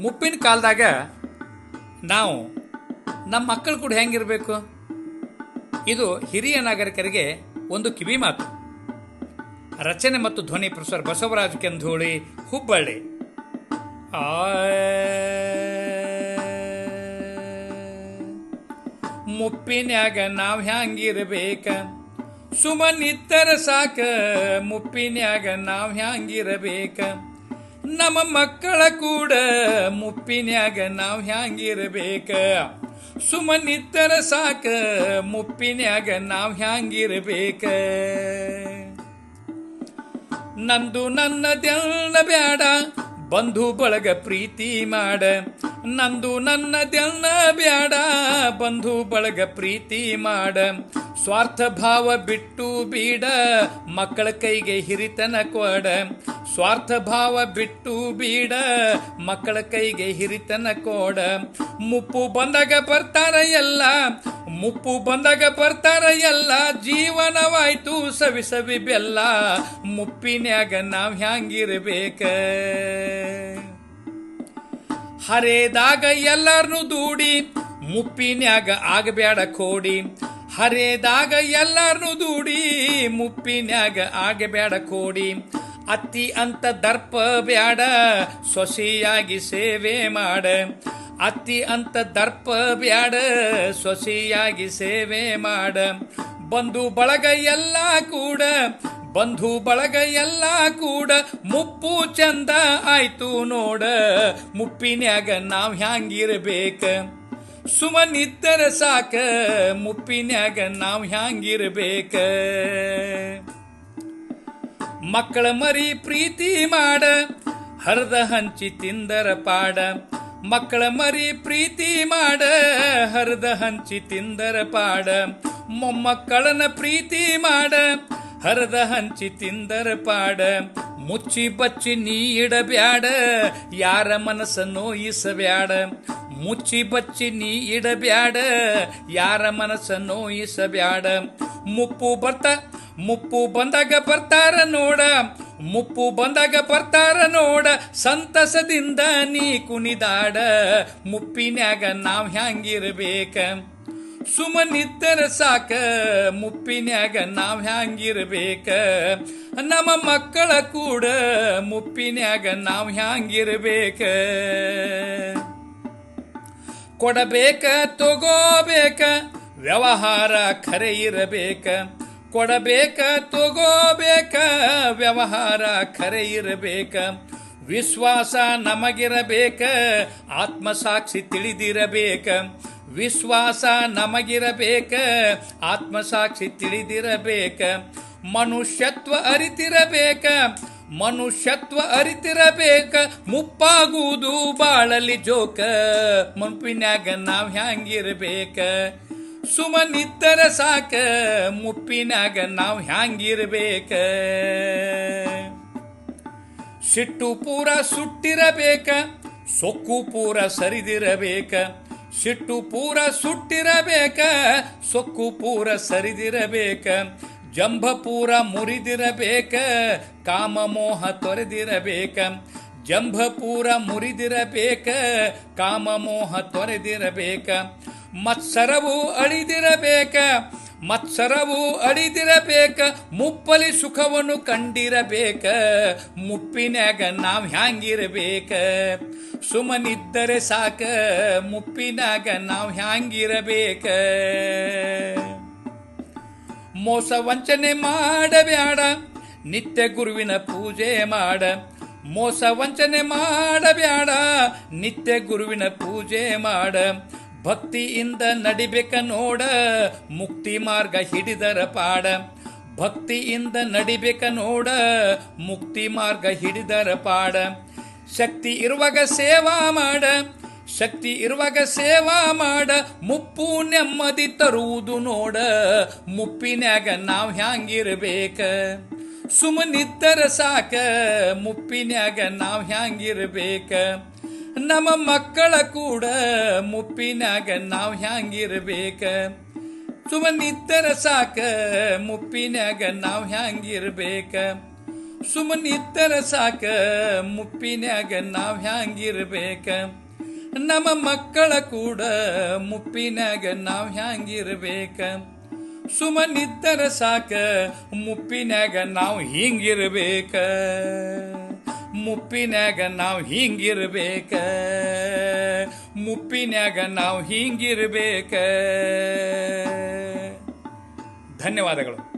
ಮುಪ್ಪಿನ ಕಾಲದಾಗ ನಾವು ನಮ್ಮ ಮಕ್ಕಳು ಕೂಡ ಹೆಂಗಿರಬೇಕು? ಇದು ಹಿರಿಯ ನಾಗರಿಕರಿಗೆ ಒಂದು ಕಿವಿ ಮಾತು. ರಚನೆ ಮತ್ತು ಧ್ವನಿ ಪ್ರೊಫೆಸರ್ ಬಸವರಾಜ್ ಕೆಂಧೂಳಿ, ಹುಬ್ಬಳ್ಳಿ. ಆ ಮುಪ್ಪಿನ್ಯಾಗ ನಾವ್ ಹ್ಯಾಂಗಿರಬೇಕ ಸುಮನಿತ್ತರ ಸಾಕ, ಮುಪ್ಪಿನ್ಯಾಗ ನಾವ್ ಹ್ಯಾಂಗಿರಬೇಕ ನಮ್ಮ ಮಕ್ಕಳ ಕೂಡ ಮುಪ್ಪಿನ್ಯಾಗ ನಾವು ಹ್ಯಾಂಗಿರಬೇಕ? ಸುಮನಿತ್ತರ ಸಾಕ ಮುಪ್ಪಿನ್ಯಾಗ ನಾವು ಹ್ಯಾಂಗಿರಬೇಕ? ನಂದು ನನ್ನದೆಲ್ಲ ಬ್ಯಾಡ, ಬಂಧು ಬಳಗ ಪ್ರೀತಿ ಮಾಡ. ನಂದು ನನ್ನದೆಲ್ಲ ಬ್ಯಾಡ, ಬಂಧು ಬಳಗ ಪ್ರೀತಿ ಮಾಡ. ಸ್ವಾರ್ಥ ಭಾವ ಬಿಟ್ಟು ಬೀಡ, ಮಕ್ಕಳ ಕೈಗೆ ಹಿರಿತನ ಕೊಡ. ಸ್ವಾರ್ಥ ಭಾವ ಬಿಟ್ಟು ಬೀಡ, ಮಕ್ಕಳ ಕೈಗೆ ಹಿರಿತನ ಕೋಡ. ಮುಪ್ಪು ಬಂದಾಗ ಬರ್ತಾರ ಎಲ್ಲ, ಮುಪ್ಪು ಬಂದಾಗ ಬರ್ತಾರ ಎಲ್ಲ, ಜೀವನವಾಯ್ತು ಸವಿ ಸವಿ ಬೆಲ್ಲ. ಮುಪ್ಪಿನ್ಯಾಗ ನಾವ್ ಹ್ಯಾಂಗಿರ್ಬೇಕ? ಹರೇದಾಗ ಎಲ್ಲಾರ್ನು ದೂಡಿ, ಮುಪ್ಪಿನ್ಯಾಗ ಆಗಬೇಡ ಕೋಡಿ. ಹರೇದಾಗ ಎಲ್ಲಾರ್ನು ದೂಡಿ, ಮುಪ್ಪಿನ್ಯಾಗ ಆಗಬೇಡ ಕೋಡಿ. ಅತ್ತಿ ಅಂತ ದರ್ಪ ಬ್ಯಾಡ, ಸೊಸಿಯಾಗಿ ಸೇವೆ ಮಾಡ. ಅತ್ತಿ ಅಂತ ದರ್ಪ ಬ್ಯಾಡ, ಸೊಸಿಯಾಗಿ ಸೇವೆ ಮಾಡ. ಬಂಧು ಬಳಗ ಎಲ್ಲ ಕೂಡ, ಬಂಧು ಬಳಗ ಎಲ್ಲ ಕೂಡ, ಮುಪ್ಪು ಚಂದ ಆಯ್ತು ನೋಡ. ಮುಪ್ಪಿನ್ಯಾಗ ನಾವ್ ಹ್ಯಾಂಗಿರ್ಬೇಕ? ಸುಮನಿದ್ದರ ಸಾಕ, ಮುಪ್ಪಿನ್ಯಾಗ ನಾವ್ ಹ್ಯಾಂಗಿರ್ಬೇಕ? ಮಕ್ಕಳ ಮರಿ ಪ್ರೀತಿ ಮಾಡ, ಹರಿದ ಹಂಚಿ ತಿಂದರ ಪಾಡ. ಮಕ್ಕಳ ಮರಿ ಪ್ರೀತಿ ಮಾಡ, ಹರಿದ ಹಂಚಿ ತಿಂದರ ಪಾಡ. ಮೊಮ್ಮಕ್ಕಳನ ಪ್ರೀತಿ ಮಾಡ, ಹರದ ಹಂಚಿ ತಿಂದರ ಪಾಡ. ಮುಚ್ಚಿ ಬಚ್ಚಿ ನೀ ಇಡಬ್ಯಾಡ, ಯಾರ ಮನಸ್ಸ ನೋಯಿಸಬ್ಯಾಡ. ಮುಚ್ಚಿ ಬಚ್ಚಿ ನೀ ಇಡಬ್ಯಾಡ, ಯಾರ ಮನಸ್ಸ ನೋಯಿಸಬ್ಯಾಡ. ಮುಪ್ಪು ಬರ್ತ, ಮುಪ್ಪು ಬಂದಾಗ ಬರ್ತಾರ ನೋಡ, ಮುಪ್ಪು ಬಂದಾಗ ಬರ್ತಾರ ನೋಡ, ಸಂತಸದಿಂದ ನೀ ಕುಣಿದಾಡ, ಮುಪ್ಪಿನ್ಯಾಗ ನಾವ್ ಹ್ಯಾಂಗಿರ್ಬೇಕ? ಸುಮನಿದ್ದರ ಸಾಕ, ಮುಪ್ಪಿನ್ಯಾಗ ನಾವ್ ಹ್ಯಾಂಗಿರ್ಬೇಕ? ನಮ್ಮ ಮಕ್ಕಳ ಕೂಡ ಮುಪ್ಪಿನ್ಯಾಗ ನಾವ್ ಹ್ಯಾಂಗಿರ್ಬೇಕ? ಕೊಡಬೇಕ, ತಗೋಬೇಕ? ವ್ಯವಹಾರ ಖರೆ ಇರಬೇಕ ಕೊಡಬೇಕ, ತಗೋಬೇಕ, ವ್ಯವಹಾರ ಖರೆ ಇರಬೇಕ ವಿಶ್ವಾಸ ನಮಗಿರಬೇಕ, ಆತ್ಮಸಾಕ್ಷಿ ತಿಳಿದಿರಬೇಕ. ವಿಶ್ವಾಸ ನಮಗಿರಬೇಕ, ಆತ್ಮಸಾಕ್ಷಿ ತಿಳಿದಿರಬೇಕ. ಮನುಷ್ಯತ್ವ ಅರಿತಿರಬೇಕ ಮನುಷ್ಯತ್ವ ಅರಿತಿರಬೇಕ. ಮುಪ್ಪಾಗುವುದು ಬಾಳಲಿ ಜೋಕ ಮುಪ್ಪಿನ್ಯಾಗ ನಾವು ಹ್ಯಾಂಗಿರ್ಬೇಕ. ಸುಮನಿದ್ದರ ಸಾಕ, ಮುಪ್ಪಿನಾಗ ನಾವ್ ಹ್ಯಾಂಗಿರ್ಬೇಕ? ಸಿಟ್ಟು ಪೂರ ಸುಟ್ಟಿರಬೇಕ, ಸೊಕ್ಕು ಪೂರ ಸರಿದಿರಬೇಕ? ಸಿಟ್ಟು ಪೂರ ಸುಟ್ಟಿರಬೇಕ, ಸೊಕ್ಕು ಪೂರ ಸರಿದಿರಬೇಕ? ಜಂಭ ಪೂರ ಮುರಿದಿರಬೇಕ, ಕಾಮ ಮೋಹ ತೊರೆದಿರಬೇಕ? ಜಂಭ ಪೂರ ಮುರಿದಿರಬೇಕ, ಕಾಮ ಮೋಹ ತೊರೆದಿರಬೇಕ? ಮತ್ಸರವು ಅಳಿದಿರಬೇಕ ಮತ್ಸರವು ಅಳಿದಿರಬೇಕ, ಮುಪ್ಪಲಿ ಸುಖವನ್ನು ಕಂಡಿರಬೇಕ ಮುಪ್ಪಿನಾಗ ನಾವು ಹ್ಯಾಂಗಿರಬೇಕ. ಸುಮನಿದ್ದರೆ ಸಾಕ ಮುಪ್ಪಿನಾಗ ನಾವು ಹ್ಯಾಂಗಿರಬೇಕ. ಮೋಸ ವಂಚನೆ ಮಾಡಬೇಡ ನಿತ್ಯ ಗುರುವಿನ ಪೂಜೆ ಮಾಡ. ಮೋಸ ವಂಚನೆ ಮಾಡಬೇಡ ನಿತ್ಯ ಗುರುವಿನ ಪೂಜೆ ಮಾಡ. ಭಕ್ತಿಯಿಂದ ನಡಿಬೇಕ ನೋಡ, ಮುಕ್ತಿ ಮಾರ್ಗ ಹಿಡಿದರ ಪಾಡ. ಭಕ್ತಿಯಿಂದ ನಡಿಬೇಕ ನೋಡ, ಮುಕ್ತಿ ಮಾರ್ಗ ಹಿಡಿದರ ಪಾಡ. ಶಕ್ತಿ ಇರುವಾಗ ಸೇವಾ ಮಾಡ, ಶಕ್ತಿ ಇರುವಾಗ ಸೇವಾ ಮಾಡ. ಮುಪ್ಪು ನೆಮ್ಮದಿ ತರುವುದು ನೋಡ, ಮುಪ್ಪಿನ್ಯಾಗ ನಾವ್ ಹ್ಯಾಂಗಿರ್ಬೇಕ? ಸುಮ್ಮನಿದ್ದರ ಸಾಕ, ಮುಪ್ಪಿನ್ಯಾಗ ನಾವ್ ಹ್ಯಾಂಗಿರ್ಬೇಕ? ನಮ್ಮ ಮಕ್ಕಳ ಕೂಡ ಮುಪ್ಪಿನಾಗ ನಾವ್ ಹ್ಯಾಂಗಿರ್ಬೇಕ ಸುಮನಿದ್ದರ ಸಾಕ ಮುಪ್ಪಿನಾಗ ನಾವ್ ಹ್ಯಾಂಗಿರ್ಬೇಕ ಸುಮ್ಮನಿತ್ತರ ಸಾಕ ಮುಪ್ಪಿನ್ಯಾಗ ನಾವ್ ಹ್ಯಾಂಗಿರ್ಬೇಕ ನಮ್ಮ ಮಕ್ಕಳ ಕೂಡ ಮುಪ್ಪಿನ್ಯಾಗ ನಾವ್ ಹ್ಯಾಂಗಿರ್ಬೇಕ ಸುಮ್ಮನಿತ್ತರ ಸಾಕ ಮುಪ್ಪಿನ್ಯಾಗ ನಾವು ಹಿಂಗಿರ್ಬೇಕ ಮುಪ್ಪಿನ್ಯಾಗ ನಾವು ಹಿಂಗಿರ್ಬೇಕ. ಮುಪ್ಪಿನ್ಯಾಗ ನಾವು ಹಿಂಗಿರ್ಬೇಕ. ಧನ್ಯವಾದಗಳು.